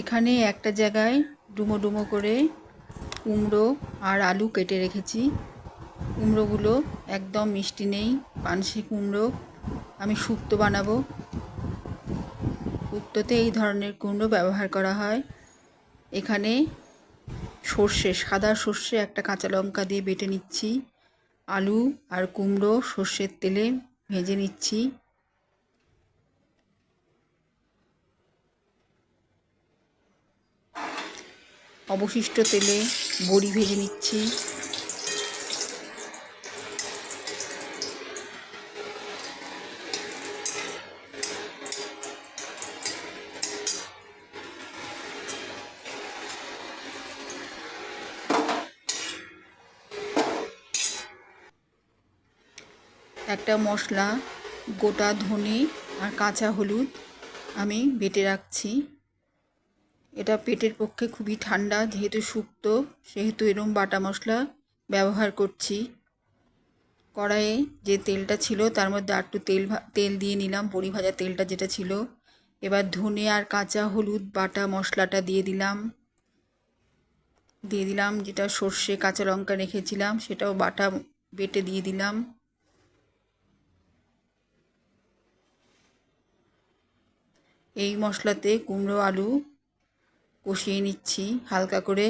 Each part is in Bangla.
এখানে একটা জায়গায় ডুমো ডুমো করে কুমড়ো আর আলু কেটে রেখেছি। কুমড়োগুলো একদম মিষ্টি নেই, পানসি কুমড়ো। আমি শুক্তো বানাবো। শুক্তোতে এই ধরনের কুমড়ো ব্যবহার করা হয়। এখানে সর্ষে, সাদা সর্ষে একটা কাঁচা লঙ্কা দিয়ে বেটে নিচ্ছি। আলু আর কুমড়ো সর্ষের তেলে ভেজে নিচ্ছি। অবশিষ্ট তেলে বড়ি ভেজে নিচ্ছি। একটা মশলা, গোটা ধনে আর কাঁচা হলুদ আমি বেটে রাখছি। এটা পেটের পক্ষে খুবই ঠান্ডা, যেহেতু শুক্তো, সেহেতু এরম বাটা মশলা ব্যবহার করছি। কড়াইয়ে যে তেলটা ছিল, তার মধ্যে একটু তেল তেল দিয়ে নিলাম, বড়ি ভাজা তেলটা যেটা ছিল। এবার ধনে আর কাঁচা হলুদ বাটা মশলাটা দিয়ে দিলাম। দিয়ে দিলাম যেটা সর্ষে কাঁচা লঙ্কা রেখেছিলাম, সেটাও বাটা বেটে দিয়ে দিলাম। এই মশলাতে কুমড়ো, আলু কষিয়ে নিচ্ছি হালকা করে।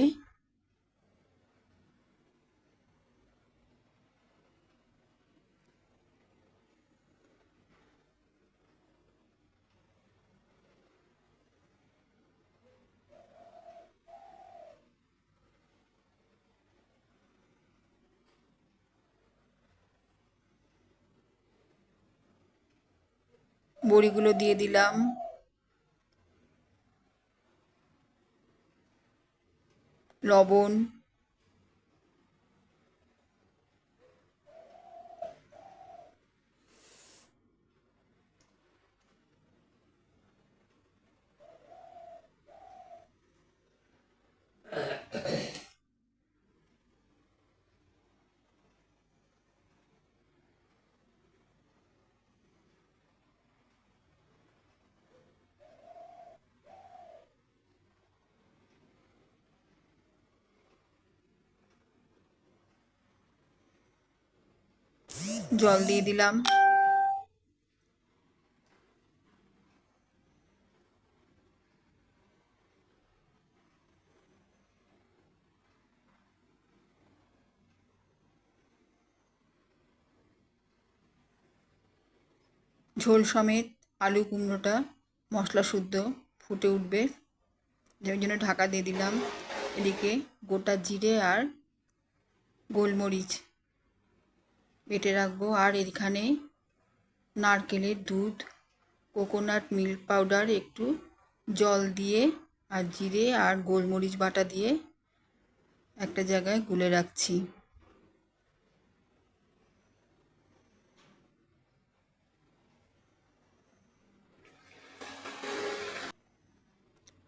বড়িগুলো দিয়ে দিলাম। লবণ জল দিয়ে দিলাম। ঝোল সমেত আলু কুমড়োটা মশলা শুদ্ধ ফুটে উঠবে। যার জন্য ঢাকা দিয়ে দিলাম এদিকে গোটা জিরে আর গোলমরিচ। বেটে রাখব। আর এখানে নারকেলের দুধ, কোকোনাট মিল্ক পাউডার, একটু জল দিয়ে আর জিরে আর গোলমরিচ বাটা দিয়ে একটা জায়গায় গুলে রাখছি।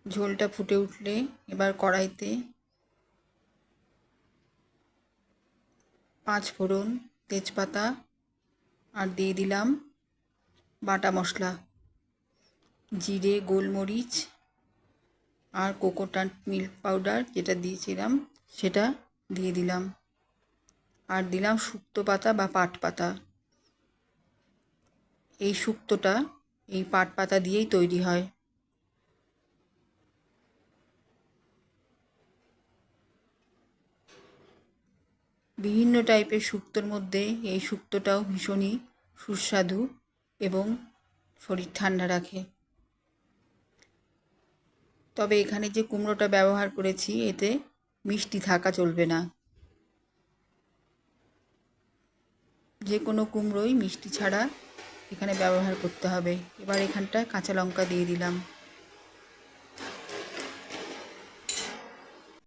ঝোলটা ফুটে উঠলে এবার কড়াইতে পাঁচ ফোড়ন তেজপাতা আর দিয়ে দিলাম বাটা মশলা, জিরে, গোলমরিচ আর কোকোটাট মিল্ক পাউডার যেটা দিয়েছিলাম সেটা দিয়ে দিলাম। আর দিলাম শুক্তো পাতা বা পাট পাতা। এই শুক্তোটা এই পাট পাতা দিয়েই তৈরি হয়। বিভিন্ন টাইপের শুক্তোর মধ্যে এই শুক্তোটাও ভীষণই সুস্বাদু এবং শরীর ঠান্ডা রাখে। তবে এখানে যে কুমড়োটা ব্যবহার করেছি, এতে মিষ্টি থাকা চলবে না। যে কোনো কুমড়োই মিষ্টি ছাড়া এখানে ব্যবহার করতে হবে। এবার এখানটায় কাঁচা লঙ্কা দিয়ে দিলাম।